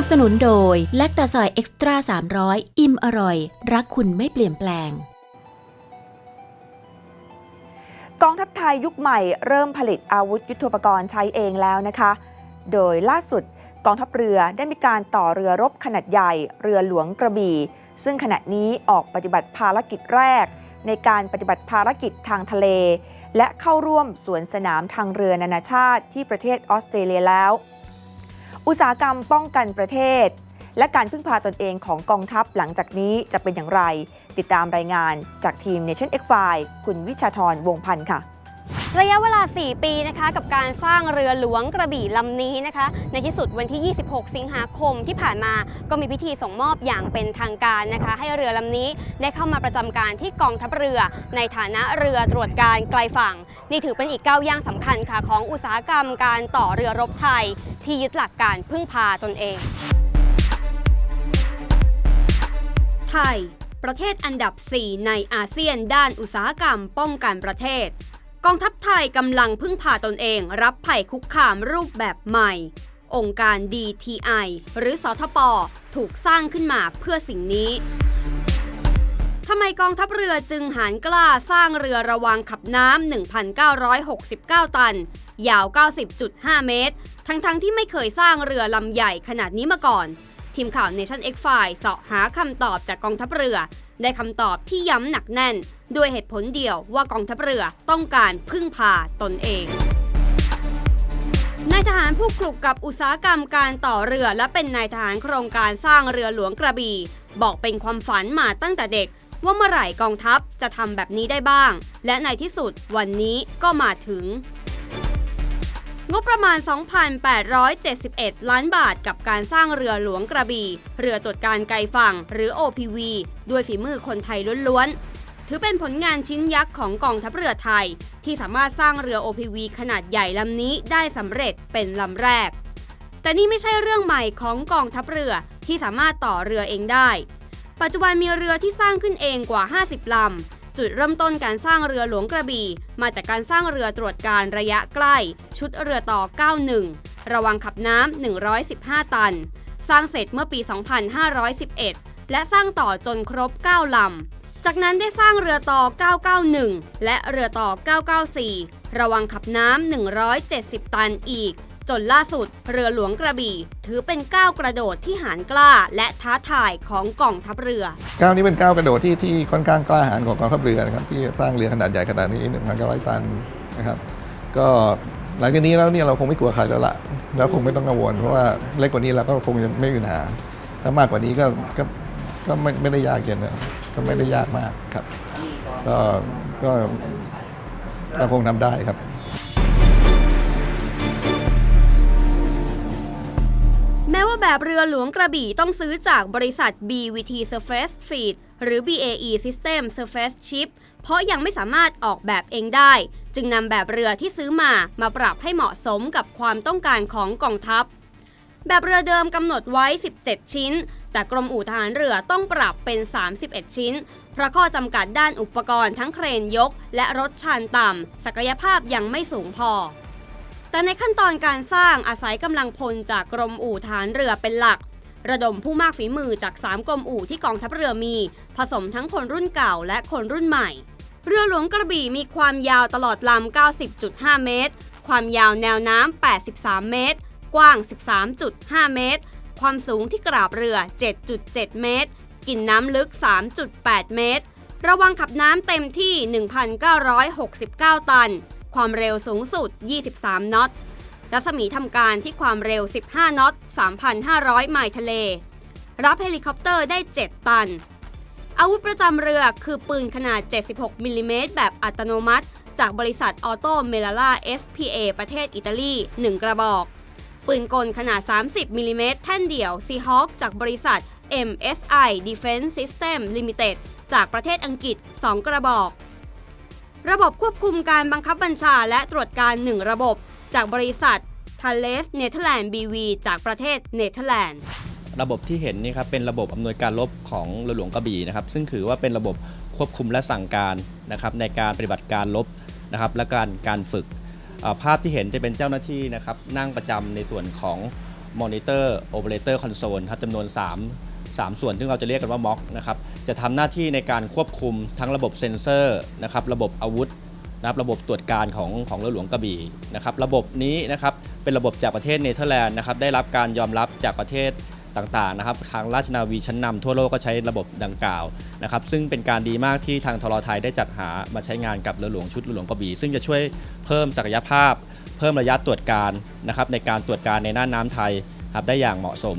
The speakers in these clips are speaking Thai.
นับสนุนโดยแลคตาซอยเอ็กซ์ตร้า300 อิ่มอร่อย รักคุณไม่เปลี่ยนแปลง กองทัพไทยยุคใหม่เริ่มผลิตอาวุธยุทโธปกรณ์ใช้เองแล้วนะคะ โดยล่าสุดกองทัพเรือได้มีการต่อเรือรบขนาดใหญ่เรือหลวงกระบี่ ซึ่งขณะนี้ออกปฏิบัติภารกิจแรก ในการปฏิบัติภารกิจทางทะเล และเข้าร่วมสวนสนามทางเรือนานาชาติที่ประเทศออสเตรเลียแล้ว อุตสาหกรรมป้องกันประเทศ และการพึ่งพาตนเองของกองทัพหลังจากนี้จะเป็นอย่างไร ติดตามรายงานจากทีม Nation X File คุณวิชาธรวงพันธ์ค่ะ ระยะเวลา 4 ปีนะคะกับการสร้างเรือหลวงกระบี่ลำนี้นะคะ ในที่สุดวันที่ 26 สิงหาคมที่ผ่านมาก็มีพิธีส่งมอบอย่างเป็นทางการนะคะ ให้เรือลำนี้ได้เข้ามาประจำการที่กองทัพเรือ ในฐานะเรือตรวจการไกลฝั่ง นี่ถือเป็นอีกก้าวย่างสำคัญค่ะของอุตสาหกรรมการต่อเรือรบไทย ที่ยึดหลักการพึ่งพาตนเอง ไทย ประเทศอันดับ 4 ในอาเซียนด้านอุตสาหกรรมป้องกันประเทศ องทัพไทยกำลังพึ่งพาตนเองรับภัยคุกคามรูปแบบใหม่ องค์การ DTI หรือสทป ถูกสร้างขึ้นมาเพื่อสิ่งนี้ทำไมกองทัพเรือจึงหารกล้าสร้างเรือระวังขับน้ำ 1,969 ตัน ยาว 90.5 เมตร ทั้งๆทที่ไม่เคยสร้างเรือลำใหญ่ขนาดนี้มาก่อน ทีมข่าว Nation X File เสาะหาคำตอบจากกองทัพเรือ ได้คำตอบที่ย้ำหนักแน่น ด้วยเหตุผลเดียวว่ากองทัพเรือต้องการพึ่งพาตนเองนายทหารผู้คลุกกับอุตสาหกรรมการต่อเรือและเป็นนายทหารโครงการสร้างเรือหลวงกระบี่บอกเป็นความฝันมาตั้งแต่เด็ก ว่าเมื่อไหร่กองทัพจะทำแบบนี้ได้บ้าง และในที่สุดวันนี้ก็มาถึง งบประมาณ 2,871 ล้านบาทกับการสร้างเรือหลวงกระบี่ เรือตรวจการไกลฝั่ง หรือ OPV ด้วยฝีมือคนไทยล้วนๆ ถือเป็นผลงานชิ้นยักษ์ของกองทัพเรือไทย ที่สามารถสร้างเรือ OPV ขนาดใหญ่ลำนี้ได้สำเร็จเป็นลำแรก แต่นี่ไม่ใช่เรื่องใหม่ของกองทัพเรือที่สามารถต่อเรือเองได้ ปัจจุบันมีเรือที่สร้างขึ้นเองกว่า 50ลำ จุดเริ่มต้นการสร้างเรือหลวงกระบี่ มาจากการสร้างเรือตรวจการระยะใกล้ ชุดเรือต่อ 91 ระวังขับน้ำ 115 ตัน สร้างเสร็จเมื่อปี 2511 และสร้างต่อจนครบ 9 ลำ จากนั้นได้สร้างเรือต่อ 991 และเรือต่อ 994 ระวังขับน้ำ 170 ตันอีก จนล่าสุด เรือหลวงกระบี่ ถือเป็นก้าวกระโดดที่หารกล้า และท้าทายของกองทัพเรือ ก้าวนี้เป็นก้าวกระโดดที่ที่ค่อนข้างกล้าหาญของกองทัพเรือนะครับที่สร้างเรือขนาดใหญ่ขนาดนี้1,900ตันนะครับก็หลังจากนี้แล้วเนี่ยเราคงไม่กลัวใครแล้วละแล้วคงไม่ต้องกังวลเพราะว่าเล็กกว่านี้เราก็คงจะไม่มีปัญหาถ้ามากกว่านี้ก็ก็ก็ไม่ไม่ได้ยากเย็นนะก็ไม่ได้ยากมากครับ ก็ก็เราคงทำได้ครับ แม้ว่าแบบเรือหลวงกระบี่ต้องซื้อจากบริษัท BVT Surface Fleet หรือ BAE System Surface Ship เพราะยังไม่สามารถออกแบบเองได้ จึงนำแบบเรือที่ซื้อมามาปรับให้เหมาะสมกับความต้องการของกองทัพ แบบเรือเดิมกำหนดไว้ 17 ชิ้น แต่กรมอู่ทหารเรือต้องปรับเป็น 31 ชิ้น เพราะข้อจำกัดด้านอุปกรณ์ทั้งเครนยก และรถชันต่ำศักยภาพยังไม่สูงพอ แต่ในขั้นตอนการสร้างอาศัยกำลังพลจากกรมอู่ฐานเรือเป็นหลัก ระดมผู้มากฝีมือจาก 3 กรมอู่ที่กองทัพเรือมี ผสมทั้งคนรุ่นเก่าและคนรุ่นใหม่ เรือหลวงกระบี่มีความยาวตลอดลำ 90.5 เมตร ความยาวแนวน้ำ 83 เมตร กว้าง 13.5 เมตร ความสูงที่กราบเรือ 7.7 เมตร กินน้ำลึก 3.8 เมตร ระวังขับน้ำเต็มที่ 1,969 ตัน ความเร็วสูงสุด 23 นอต รัศมีทำการที่ความเร็ว 15 นอต 3,500 ไมล์ทะเล รับเฮลิคอปเตอร์ได้ 7 ตัน อาวุธประจำเรือคือปืนขนาด 76 มิลลิเมตรแบบอัตโนมัติ จากบริษัทออโตเมลาล่า SPA ประเทศอิตาลี 1 กระบอก ปืนกลขนาด 30 มิลลิเมตรแท่นเดี่ยว Seahawk จากบริษัท MSI Defense System Limited จากประเทศอังกฤษ 2 กระบอก ระบบควบคุมการบังคับบัญชาและตรวจการ 1 ระบบ จากบริษัท t h a l e s Netherlands BV จากประเทศเนเธอร์แลนด์ระบบที่เห็นนี่ครับเป็นระบบอำนวยการรบของเรือหลวงกระบี่นะครับซึ่งถือว่าเป็นระบบควบคุมและสั่งการนะครับในการปฏิบัติการรบนะครับและการการฝึก ภาพที่เห็นจะเป็นเจ้าหน้าที่นะครับนั่งประจำในส่วนของ Monitor Operator Console ครับจำนวน 3 3 ส่วน ซึ่งเราจะเรียกกันว่า MOC นะครับจะทำหน้าที่ในการควบคุมทั้งระบบเซ็นเซอร์นะครับระบบอาวุธนะครับระบบตรวจการของของเรือหลวงกระบี่นะครับระบบนี้นะครับเป็นระบบจากประเทศเนเธอร์แลนด์นะครับได้รับการยอมรับจากประเทศต่างๆนะครับทางราชนาวีชั้นนำทั่วโลกก็ใช้ระบบดังกล่าวนะครับซึ่งเป็นการดีมากที่ทางทรไทยได้จัดหามาใช้งานกับเรือหลวงชุดเรือหลวงกระบี่ซึ่งจะช่วยเพิ่มศักยภาพ เพิ่มระยะตรวจการนะครับในการตรวจการในน่านน้ำไทยครับได้อย่างเหมาะสม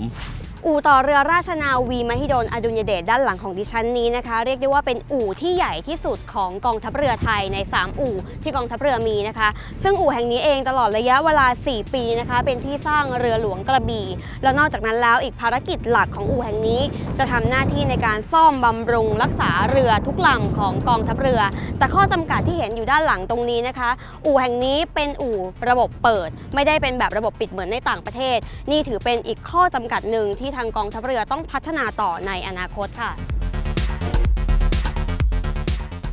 อู่ต่อเรือราชนาวีมหิดลอดุลยเดชด้านหลังของดิฉันนี้นะคะ เรียกได้ว่าเป็นอู่ที่ใหญ่ที่สุดของกองทัพเรือไทยใน 3 อู่ที่กองทัพเรือมีนะคะ ซึ่งอู่แห่งนี้เองตลอดระยะเวลา 4 ปีนะคะ เป็นที่สร้างเรือหลวงกระบี่ แล้วนอกจากนั้นแล้วอีกภารกิจหลักของอู่แห่งนี้ จะทำหน้าที่ในการซ่อมบำรุงรักษาเรือทุกลำของกองทัพเรือ แต่ข้อจำกัดที่เห็นอยู่ด้านหลังตรงนี้นะคะ อู่แห่งนี้เป็นอู่ระบบเปิด ไม่ได้เป็นแบบระบบปิดเหมือนในต่างประเทศ นี่ถือเป็นอีกข้อจำกัดหนึ่งที่ทางกองทัพเรือต้องพัฒนาต่อในอนาคตค่ะ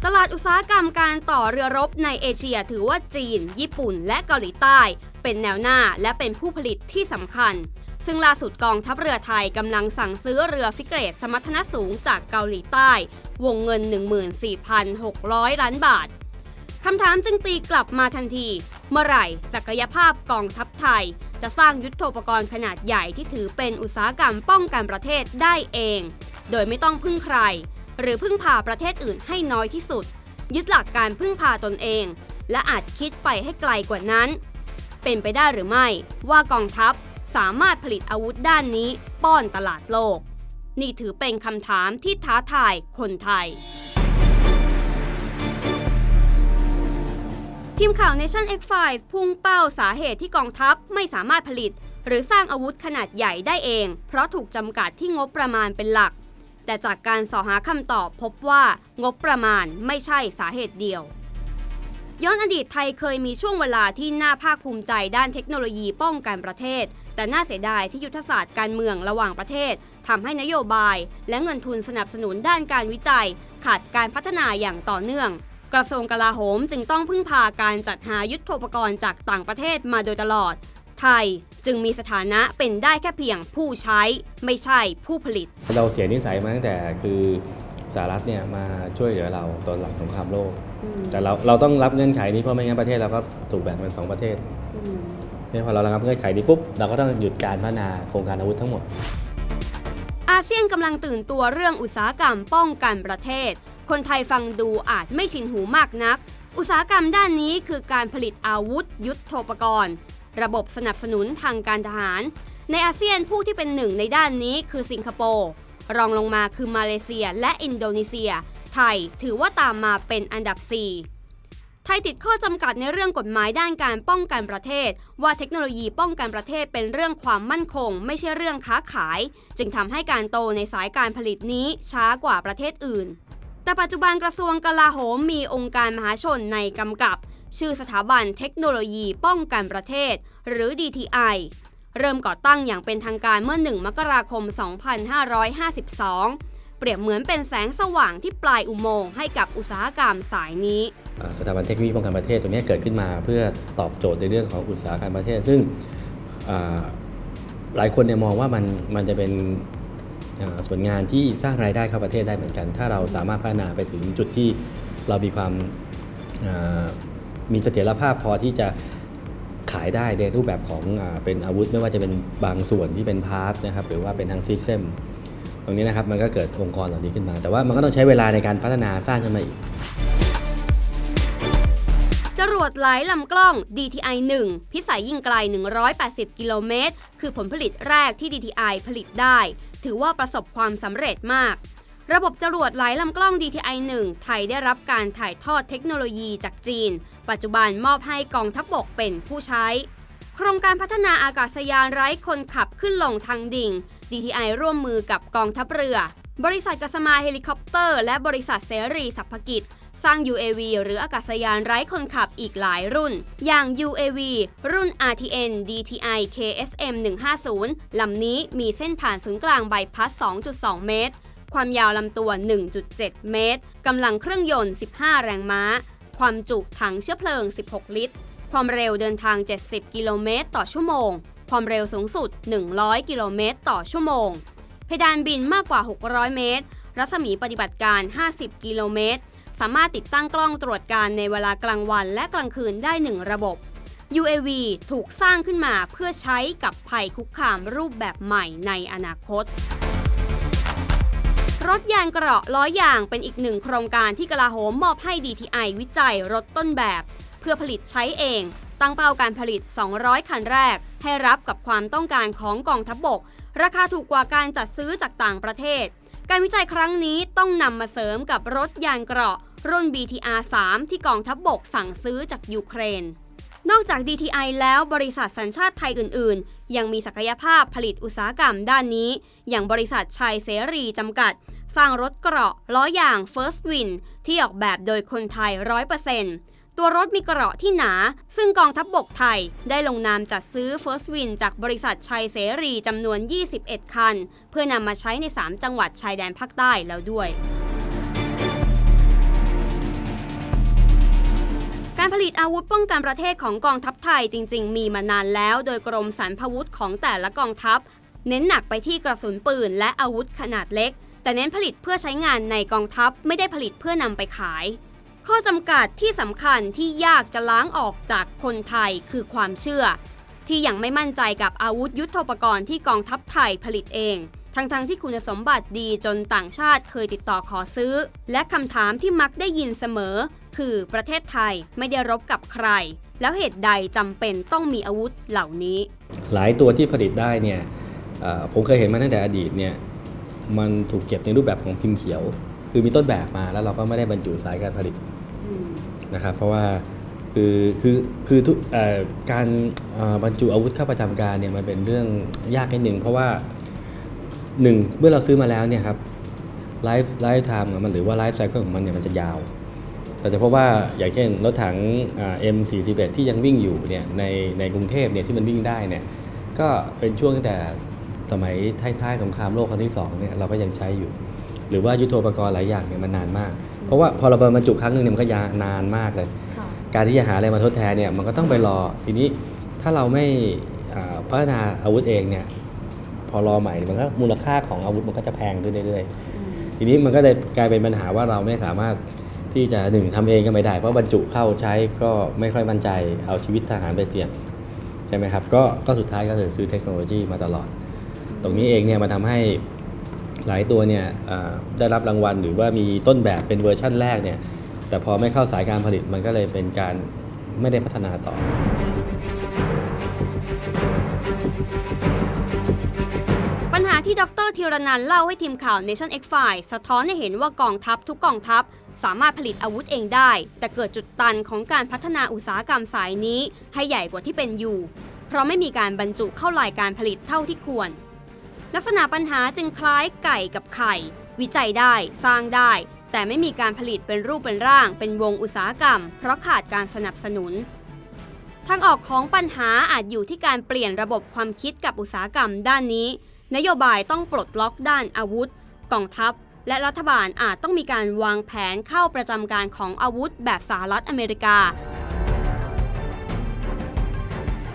ตลาดอุตสาหกรรมการต่อเรือรบในเอเชียถือว่าจีน ญี่ปุ่น และเกาหลีใต้ เป็นแนวหน้าและเป็นผู้ผลิตที่สำคัญ ซึ่งล่าสุดกองทัพเรือไทยกำลังสั่งซื้อเรือฟิเกรตสมรรถนะสูงจากเกาหลีใต้ วงเงิน 14,600 ล้านบาท คำถามจึงตีกลับมาทันที เมื่อไหร่ศักยภาพกองทัพไทย จะสร้างยุทโธปกรณ์ขนาดใหญ่ที่ถือเป็นอุตสาหกรรมป้องกันประเทศได้เอง โดยไม่ต้องพึ่งใคร หรือพึ่งพาประเทศอื่นให้น้อยที่สุด ยึดหลักการพึ่งพาตนเอง และอาจคิดไปให้ไกลกว่านั้น เป็นไปได้หรือไม่ว่ากองทัพสามารถผลิตอาวุธด้านนี้ป้อนตลาดโลก นี่ถือเป็นคำถามที่ท้าทายคนไทย ทีมข่าว Nation X5 พุ่งเป้าสาเหตุที่กองทัพไม่สามารถผลิต หรือสร้างอาวุธขนาดใหญ่ได้เอง เพราะถูกจำกัดที่งบประมาณเป็นหลัก แต่จากการสอหาคำตอบพบว่างบประมาณไม่ใช่สาเหตุเดียว ย้อนอดีตไทยเคยมีช่วงเวลาที่น่าภาคภูมิใจด้านเทคโนโลยีป้องกันประเทศ แต่น่าเสียดายที่ยุทธศาสตร์การเมืองระหว่างประเทศทำให้นโยบาย และเงินทุนสนับสนุนด้านการวิจัย ขาดการพัฒนาอย่างต่อเนื่อง กระทรวงกลาโหมจึงต้องพึ่งพาการจัดหายุทโธปกรณ์จากต่างประเทศมาโดยตลอด ไทยจึงมีสถานะเป็นได้แค่เพียงผู้ใช้ ไม่ใช่ผู้ผลิต เราเสียนิสัยมาตั้งแต่คือสหรัฐเนี่ยมาช่วยเหลือเราตอนหลังสงครามโลก แต่เราเราต้องรับเงื่อนไขนี้เพราะไม่งั้นประเทศเราก็ถูกแบ่งเป็นสองประเทศเนี่ยพอเราระงับเงื่อนไขนี้ปุ๊บเราก็ต้องหยุดการพัฒนาโครงการอาวุธทั้งหมด อาเซียนกำลังตื่นตัวเรื่องอุตสาหกรรมป้องกันประเทศ คนไทยฟังดูอาจไม่ชินหูมากนัก อุตสาหกรรมด้านนี้คือการผลิตอาวุธ ยุทโธปกรณ์ ระบบสนับสนุนทางการทหาร ในอาเซียนผู้ที่เป็นหนึ่งในด้านนี้คือสิงคโปร์รองลงมาคือมาเลเซียและอินโดนีเซีย ไทยถือว่าตามมาเป็นอันดับ 4 ไทยติดข้อจำกัดในเรื่องกฎหมายด้านการป้องกันประเทศ ว่าเทคโนโลยีป้องกันประเทศเป็นเรื่องความมั่นคง ไม่ใช่เรื่องค้าขาย จึงทำให้การโตในสายการผลิตนี้ช้ากว่าประเทศอื่น แต่ปัจจุบันกระทรวงกลาโหมมีองค์การมหาชนในกำกับ ชื่อสถาบันเทคโนโลยีป้องกันประเทศ หรือ DTI เริ่มก่อตั้งอย่างเป็นทางการเมื่อ 1 มกราคม 2552เปรียบเหมือนเป็นแสงสว่างที่ปลายอุโมงค์ให้กับอุตสาหกรรมสายนี้ สถาบันเทคโนโลยีป้องกันประเทศตัวนี้เกิดขึ้นมาเพื่อตอบโจทย์ในเรื่องของอุตสาหกรรมประเทศ ซึ่งหลายคนเนี่ยมองว่ามันมันจะเป็น ส่วนงานที่สร้างรายได้เข้าประเทศได้เหมือนกัน ถ้าเราสามารถพัฒนาไปถึงจุดที่เรามีความมีเสถียรภาพพอที่จะขายได้ในรูปแบบของอเป็นอาวุธ ไม่ว่าจะเป็นบางส่วนที่เป็นพาร์ทนะครับหรือว่าเป็นทางซิสเต็มตรงนี้นะครับมันก็เกิดองค์กรเหล่านี้ขึ้นมา แต่ว่ามันก็ต้องใช้เวลาในการพัฒนาสร้างขึ้นมาอีก ดหลายลำกล้อง DTI 1 พิสัยยิงไกล 180 กิโลเมตร คือผลผลิตแรกที่ DTI ผลิตได้ ถือว่าประสบความสำเร็จมาก ระบบจรวดหลายลำกล้อง DTI 1 ไทยได้รับการถ่ายทอดเทคโนโลยีจากจีน ปัจจุบันมอบให้กองทัพบบกเป็นผู้ใช้ โครงการพัฒนาอากาศยานไร้คนขับขึ้นลงทางดิ่ง DTI ร่วมมือกับกองทัพเรือ บริษัทกัสมาเฮลิคอปเตอร์ และบริษัทเสรีสัพพกิจ สร้าง UAV หรืออากาศยานไร้คนขับอีกหลายรุ่น อย่าง UAV รุ่น RTN DTI KSM 150ลำนี้มีเส้นผ่านศูนย์กลางใบพัด 2.2 เมตร ความยาวลำตัว 1.7 เมตร กำลังเครื่องยนต์ 15 แรงม้า ความจุถังเชื้อเพลิง 16 ลิตร ความเร็วเดินทาง 70 กิโลเมตรต่อชั่วโมง ความเร็วสูงสุด 100 กิโลเมตรต่อชั่วโมง เพดานบินมากกว่า 600 เมตร รัศมีปฏิบัติการ 50 กิโลเมตร สามารถติดตั้งกล้องตรวจการในเวลากลางวันและกลางคืนได้ 1 ระบบ UAV ถูกสร้างขึ้นมาเพื่อใช้กับภัยคุกคามรูปแบบใหม่ในอนาคต รถยางเกราะล้อยางเป็นอีกหนึ่งโครงการที่กลาโหมมอบให้ DTI วิจัยรถต้นแบบ เพื่อผลิตใช้เอง ตั้งเป้าการผลิต 200 คันแรก ให้รับกับความต้องการของกองทัพบบก ราคาถูกกว่าการจัดซื้อจากต่างประเทศ การวิจัยครั้งนี้ต้องนำมาเสริมกับรถยางเกราะ รุ่น BTR 3 ที่กองทัพบบกสั่งซื้อจากยูเครน นอกจาก DTI แล้วบริษัทสัญชาติไทยอื่น ๆ ยังมีศักยภาพผลิตอุตสาหกรรมด้านนี้ อย่างบริษัทชัยเสรีจำกัด สร้างรถเกราะล้อยาง First Win ที่ออกแบบโดยคนไทย 100% ตัวรถมีเกราะที่หนา ซึ่งกองทัพบบกไทย ได้ลงนามจัดซื้อ First Win จากบริษัทชัยเสรีจำนวน 21 คัน เพื่อนำมาใช้ใน 3 จังหวัดชายแดนภาคใต้แล้วด้วยการผลิตอาวุธป้องกันประเทศของกองทัพไทยจริง ๆ มีมานานแล้ว โดยกรมสรรพาวุธของแต่ละกองทัพ เน้นหนักไปที่กระสุนปืนและอาวุธขนาดเล็ก แต่เน้นผลิตเพื่อใช้งานในกองทัพไม่ได้ผลิตเพื่อนำไปขาย ข้อจำกัดที่สำคัญที่ยากจะล้างออกจากคนไทยคือความเชื่อ ที่ยังไม่มั่นใจกับอาวุธยุทโธปกรณ์ที่กองทัพไทยผลิตเองทั้งๆที่คุณสมบัติดีจนต่างชาติเคยติดต่อขอซื้อ และคำถามที่มักได้ยินเสมอ คือประเทศไทยไม่ได้รบกับใคร แล้วเหตุใดจำเป็นต้องมีอาวุธเหล่านี้ หลายตัวที่ผลิตได้เนี่ยผมเคยเห็นมาตั้งแต่อดีตเนี่ยมันถูกเก็บในรูปแบบของพิมพ์เขียว คือมีต้นแบบมาแล้วเราก็ไม่ได้บรรจุสายการผลิต นะครับเพราะว่าคือคือคือทุกการบรรจุอาวุธเข้าประจำการเนี่ยมันเป็นเรื่องยากนิดหนึ่งเพราะว่าหนึ่งเมื่อเราซื้อมาแล้วเนี่ยครับไลฟ์ไลฟ์ไทม์ของมันหรือว่าไลฟ์ไซเคิลของมันเนี่ยมันจะยาวเราจะพบว่าอย่างเช่นรถถังอ่า M41 ที่ยังวิ่งอยู่เนี่ยในในกรุงเทพเนี่ยที่มันวิ่งได้เนี่ยก็เป็นช่วงตั้งแต่สมัยท้ายๆสงครามโลกครั้งที่สองเนี่ยเราก็ยังใช้อยู่ หรือว่ายุทโธปกรณ์หลายอย่างเนี่ยมันนานมาก เพราะว่าพอเราบรรจุครั้งหนึ่งเนี่ยมันก็ยานานมากเลย การที่จะหาอะไรมาทดแทนเนี่ยมันก็ต้องไปรอทีนี้ถ้าเราไม่อ่าพัฒนาอาวุธเองเนี่ยพอรอใหม่มันก็มูลค่าของอาวุธมันก็จะแพงขึ้นเรื่อยๆ ทีนี้มันก็เลยกลายเป็นปัญหาว่าเราไม่สามารถที่จะหนึ่งทำเองก็ไม่ได้ เพราะบรรจุเข้าใช้ก็ไม่ค่อยมั่นใจเอาชีวิตทหารไปเสี่ยงใช่ไหมครับก็ก็สุดท้ายก็คือซื้อเทคโนโลยีมาตลอด ตรงนี้เองเนี่ยมันทำให้ หลายตัวเนี่ยได้รับรางวัลหรือว่ามีต้นแบบเป็นเวอร์ชั่นแรกเนี่ยแต่พอไม่เข้าสายการผลิตมันก็เลยเป็นการไม่ได้พัฒนาต่อปัญหาที่ดรธีรนันเล่าให้ทีมข่าว Nation X File สะท้อนให้เห็นว่ากองทัพทุกกองทัพ สามารถผลิตอาวุธเองได้ แต่เกิดจุดตันของการพัฒนาอุตสาหกรรมสายนี้ ให้ใหญ่กว่าที่เป็นอยู่ เพราะไม่มีการบรรจุเข้าลายการผลิตเท่าที่ควร ลักษณะปัญหาจึงคล้ายไก่กับไข่ วิจัยได้สร้างได้ แต่ไม่มีการผลิตเป็นรูปเป็นร่าง เป็นวงอุตสาหกรรม เพราะขาดการสนับสนุนทางออกของปัญหาอาจอยู่ที่การเปลี่ยนระบบความคิดกับอุตสาหกรรมด้านนี้ นโยบายต้องปลดล็อกด้านอาวุธกองทัพ และรัฐบาลอาจต้องมีการวางแผนเข้าประจำการของอาวุธแบบสหรัฐอเมริกา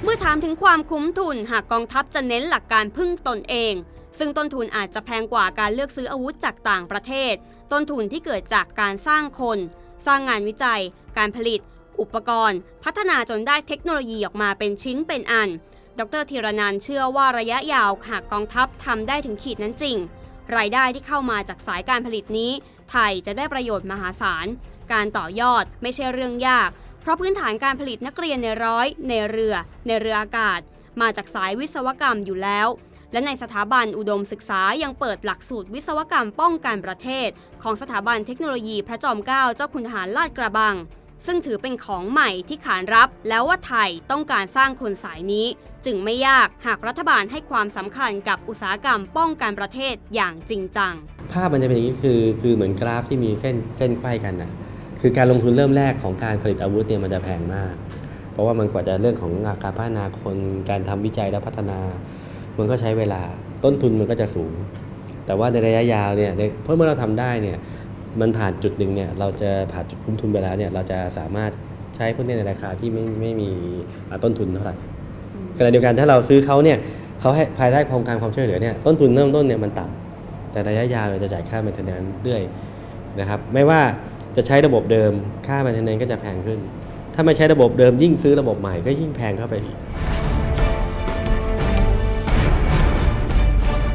เมื่อถามถึงความคุ้มทุนหากกองทัพจะเน้นหลักการพึ่งตนเอง ซึ่งต้นทุนอาจจะแพงกว่าการเลือกซื้ออาวุธจากต่างประเทศ ต้นทุนที่เกิดจากการสร้างคน สร้างงานวิจัย การผลิต อุปกรณ์ พัฒนาจนได้เทคโนโลยีออกมาเป็นชิ้นเป็นอัน ดรธีรนันเชื่อว่าระยะยาวหากกองทัพทำได้ถึงขีดนั้นจริง รายได้ที่เข้ามาจากสายการผลิตนี้ ไทยจะได้ประโยชน์มหาศาล การต่อยอดไม่ใช่เรื่องยาก เพราะพื้นฐานการผลิตนักเรียนในร้อย ในเรือ ในเรืออากาศ มาจากสายวิศวกรรมอยู่แล้ว และในสถาบันอุดมศึกษายังเปิดหลักสูตรวิศวกรรมป้องกันประเทศ ของสถาบันเทคโนโลยีพระจอมเกล้าเจ้าคุณทหารลาดกระบัง ซึ่งถือเป็นของใหม่ที่ขานรับ แล้วว่าไทยต้องการสร้างคนสายนี้ จึงไม่ยากหากรัฐบาลให้ความสำคัญกับอุตสาหกรรมป้องกันประเทศอย่างจริงจัง ภาพมันจะเป็นอย่างนี้คือคือเหมือนกราฟที่มีเส้นเส้นไขว้กันนะ คือการลงทุนเริ่มแรกของการผลิตอาวุธเนี่ยมันจะแพงมาก เพราะว่ามันกว่าจะเรื่องของการพัฒนาคนการทำวิจัยและพัฒนา มันก็ใช้เวลาต้นทุนมันก็จะสูง แต่ว่าในระยะยาวเนี่ยเพราะเมื่อเราทำได้เนี่ยมันผ่านจุดหนึ่งเนี่ยเราจะผ่านจุดคุ้มทุนไปแล้วเนี่ยเราจะสามารถใช้พวกนี้ในราคาที่ไม่ไม่มีต้นทุนเท่าไหร่ขณะเดียวกันถ้าเราซื้อเขาเนี่ยเขาให้ภายใต้โครงการความช่วยเหลือเนี่ยต้นทุนเริ่มต้นเนี่ยมันต่ำแต่ระยะยาวเราจะจ่ายค่า maintenance เรื่อยนะครับไม่ว่า จะใช้ระบบเดิมค่า maintenance ก็จะแพงขึ้น ถ้าไม่ใช้ระบบเดิมยิ่งซื้อระบบใหม่ก็ยิ่งแพงเข้าไปอีก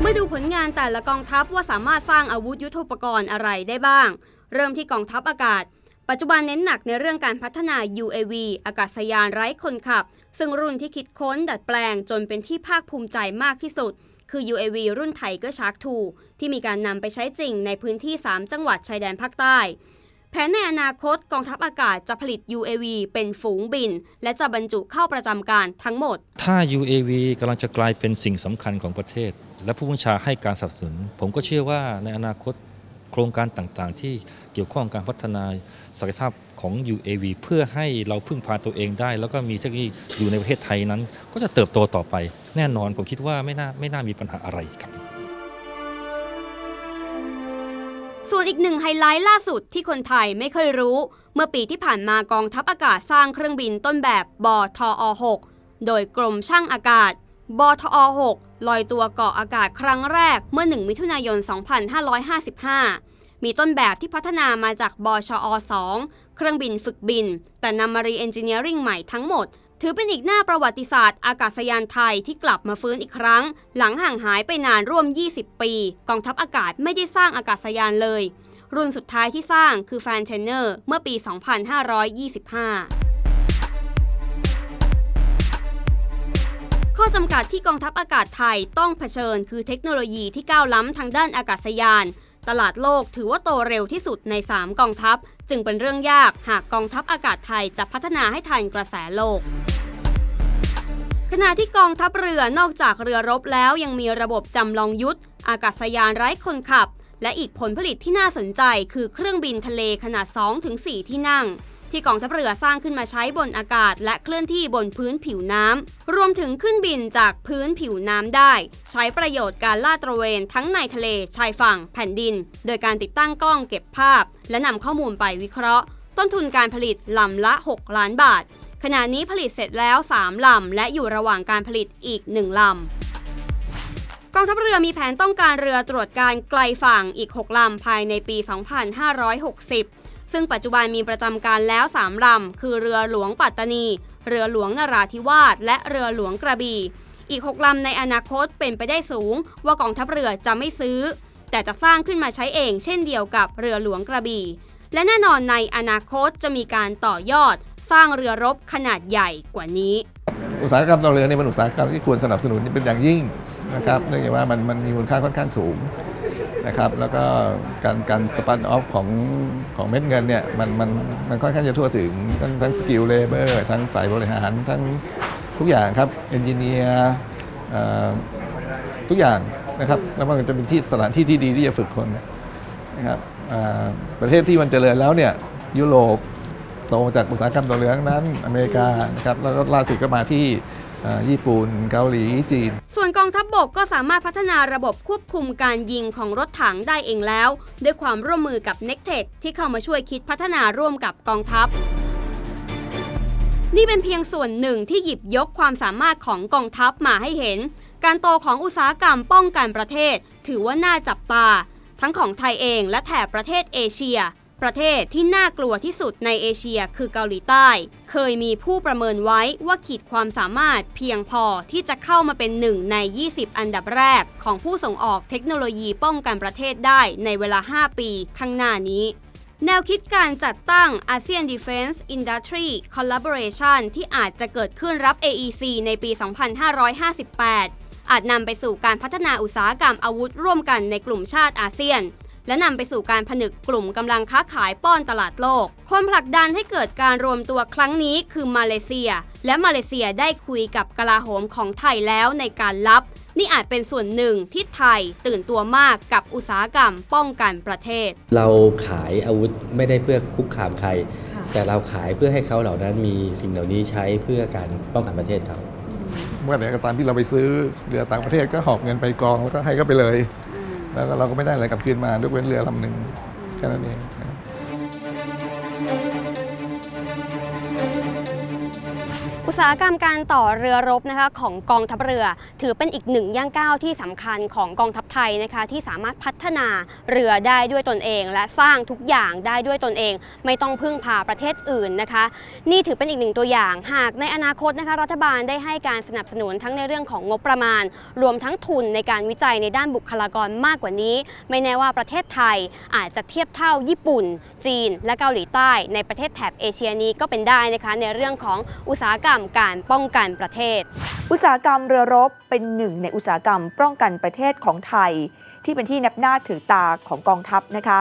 เมื่อดูผลงานแต่ละกองทัพว่าสามารถสร้างอาวุธยุทโธปกรณ์อะไรได้บ้าง เริ่มที่กองทัพอากาศ ปัจจุบันเน้นหนักในเรื่องการพัฒนา UAV อากาศยานไร้คนขับ ซึ่งรุ่นที่คิดค้นดัดแปลงจนเป็นที่ภาคภูมิใจมากที่สุดคือ UAV รุ่นไทเกอร์ชาร์ก2ที่มีการนำไปใช้จริงในพื้นที่ 3 จังหวัดชายแดนภาคใต้ แผนในอนาคตกองทัพอากาศจะผลิต UAV เป็นฝูงบิน และจะบรรจุเข้าประจำการทั้งหมด ถ้า UAV กำลังจะกลายเป็นสิ่งสำคัญของประเทศ และผู้บัญชาให้การสนับสนุน ผมก็เชื่อว่าในอนาคตโครงการต่างๆ ที่เกี่ยวข้องการพัฒนาศักยภาพของ UAV เพื่อให้เราพึ่งพาตัวเองได้ แล้วก็มีเทคโนโลยีอยู่ในประเทศไทยนั้น ก็จะเติบโตต่อไป แน่นอนผมคิดว่าไม่น่าไม่น่ามีปัญหาอะไรครับ วนอีกหนึ่งไฮไลท์ล่าสุดที่คนไทยไม่เคยรู้ เมื่อปีที่ผ่านมากองทัพอากาศสร้างเครื่องบินต้นแบบบทอ6โดยกรมช่างอากาศบทอ6ลอยตัวเกาะอากาศครั้งแรกเมื่อ 1 มิถุนายน 2555 มีต้นแบบที่พัฒนามาจากบชอ2เครื่องบินฝึกบิน แต่นำมารีเอนจิเนียริงใหม่ทั้งหมด ถือเป็นอีกหน้าประวัติศาสตร์อากาศยานไทยที่กลับมาฟื้นอีกครั้ง หลังห่างหายไปนานร่วม 20 ปี กองทัพอากาศไม่ได้สร้างอากาศยานเลย รุ่นสุดท้ายที่สร้างคือแฟรนเชนเนอร์เมื่อปี 2525ข้อจำกัดที่กองทัพอากาศไทยต้องเผชิญคือเทคโนโลยีที่ก้าวล้ำทางด้านอากาศยาน ตลาดโลกถือว่าโตเร็วที่สุดใน 3 กองทัพ จึงเป็นเรื่องยากหากกองทัพอากาศไทยจะพัฒนาให้ทันกระแสโลกขณะที่กองทัพเรือนอกจากเรือรบแล้วยังมีระบบจำลองยุทธอากาศยานไร้คนขับ และอีกผลผลิตที่น่าสนใจคือเครื่องบินทะเลขนาด 2-4 ที่นั่ง ที่กองทัพเรือสร้างขึ้นมาใช้บนอากาศ และเคลื่อนที่บนพื้นผิวน้ำ รวมถึงขึ้นบินจากพื้นผิวน้ำได้ ใช้ประโยชน์การลาดตระเวนทั้งในทะเลชายฝั่งแผ่นดิน โดยการติดตั้งกล้องเก็บภาพ และนำข้อมูลไปวิเคราะห์ ต้นทุนการผลิตลำละ 6 ล้านบาท ขณะนี้ผลิตเสร็จแล้ว 3 ลำ และอยู่ระหว่างการผลิตอีก 1 ลำกองทัพเรือมีแผนต้องการเรือตรวจการไกลฝั่งอีก 6 ลำภายในปี 2560 ซึ่งปัจจุบันมีประจำการแล้ว 3ลำคือเรือหลวงปัตตานี เรือหลวงนราธิวาสและเรือหลวงกระบี่ อีก 6ลำในอนาคตเป็นไปได้สูง ว่ากองทัพเรือจะไม่ซื้อ แต่จะสร้างขึ้นมาใช้เองเช่นเดียวกับเรือหลวงกระบี่ และแน่นอนในอนาคตจะมีการต่อยอด สร้างเรือรบขนาดใหญ่กว่านี้ อุตสาหกรรมต่อเรือเนี่ยเป็นอุตสาหกรรมที่ควรสนับสนุนเป็นอย่างยิ่งนะครับเนื่องจากว่ามันมันมีมูลค่าค่อนข้างสูง นะครับแล้วก็การการสปันออฟของของเม็ดเงินเนี่ยมันมันมันค่อนข้างจะทั่วถึงทั้งทั้งสกิลเลเบอร์ทั้งฝ่ายบริหารทั้งทุกอย่างครับเอนจิเนียร์ทุกอย่างนะครับแล้วมันจะเป็นที่สถานที่ที่ดีที่จะฝึกคนนะครับประเทศที่มันเจริญแล้วเนี่ยยุโรปโตจากอุตสาหกรรมต่อเรืองนั้นอเมริกานะครับแล้วก็ล่าสุดก็มาที่ ญี่ปุ่น เกาหลี จีน ส่วนกองทัพบบกก็สามารถพัฒนาระบบควบคุมการยิงของรถถังได้เองแล้ว ด้วยความร่วมมือกับ n e c t e c ที่เข้ามาช่วยคิดพัฒนาร่วมกับกองทัพ นี่เป็นเพียงส่วนหนึ่งที่หยิบยกความสามารถของกองทัพมาให้เห็น การโตของอุตสาหกรรมป้องกันประเทศ ถือว่าน่าจับตา ทั้งของไทยเองและแถบประเทศเอเชีย ประเทศที่น่ากลัวที่สุดในเอเชียคือเกาหลีใต้ เคยมีผู้ประเมินไว้ว่าขีดความสามารถเพียงพอที่จะเข้ามาเป็นหนึ่งใน 20 อันดับแรก ของผู้ส่งออกเทคโนโลยีป้องกันประเทศได้ในเวลา 5 ปีข้างหน้านี้แนวคิดการจัดตั้ง ASEAN Defense Industry Collaboration ที่อาจจะเกิดขึ้นรับ AEC ในปี 2558 อาจนำไปสู่การพัฒนาอุตสาหกรรมอาวุธร่วมกันในกลุ่มชาติอาเซียน และนำไปสู่การผนึกกลุ่มกำลังค้าขายป้อนตลาดโลก คนผลักดันให้เกิดการรวมตัวครั้งนี้คือมาเลเซีย และมาเลเซียได้คุยกับกลาโหมของไทยแล้วในการลับ นี่อาจเป็นส่วนหนึ่งที่ไทยตื่นตัวมากกับอุตสาหกรรมป้องกันประเทศ เราขายอาวุธไม่ได้เพื่อคุกคามใคร แต่เราขายเพื่อให้เขาเหล่านั้นมีสิ่งเหล่านี้ใช้เพื่อการป้องกันประเทศเขาเมื่อไหร่ก็ตามที่เราไปซื้อเรือต่างประเทศก็หอบเงินไปกองแล้วก็ให้ก็ไปเลย แล้วก็เราก็ไม่ได้อะไรกลับคืนมา ยกเว้นเรือลำหนึ่งแค่นั้นเอง อุตสาหกรรมการต่อเรือรบนะคะของกองทัพเรือ ถือเป็นอีกหนึ่งย่างก้าวที่สำคัญของกองทัพไทยนะคะที่สามารถพัฒนาเรือได้ด้วยตนเอง และสร้างทุกอย่างได้ด้วยตนเอง ไม่ต้องพึ่งพาประเทศอื่นนะคะ นี่ถือเป็นอีกหนึ่งตัวอย่าง หากในอนาคตนะคะรัฐบาลได้ให้การสนับสนุนทั้งในเรื่องของงบประมาณ รวมทั้งทุนในการวิจัยในด้านบุคลากรมากกว่านี้ ไม่แน่ว่าประเทศไทยอาจจะเทียบเท่าญี่ปุ่น จีน และเกาหลีใต้ ในประเทศแถบเอเชียนี้ก็เป็นได้นะคะในเรื่องของอุตสาหกรรมรมการป้องกันประเทศ อุตสาหกรรมเรือรบเป็นหนึ่งในอุตสาหกรรมป้องกันประเทศของไทย ที่เป็นที่นับหน้าถือตาของกองทัพนะคะ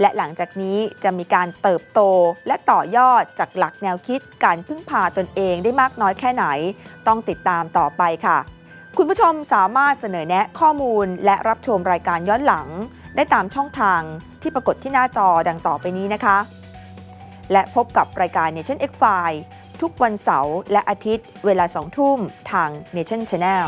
และหลังจากนี้จะมีการเติบโตและต่อยอดจากหลักแนวคิดการพึ่งพาตนเองได้มากน้อยแค่ไหน ต้องติดตามต่อไปค่ะ คุณผู้ชมสามารถเสนอแนะข้อมูลและรับชมรายการย้อนหลัง ได้ตามช่องทางที่ปรากฏที่หน้าจอดังต่อไปนี้นะคะและพบกับรายการ Nation X File ทุกวันเสาร์และอาทิตย์เวลา 2 ทุ่มทาง Nation Channel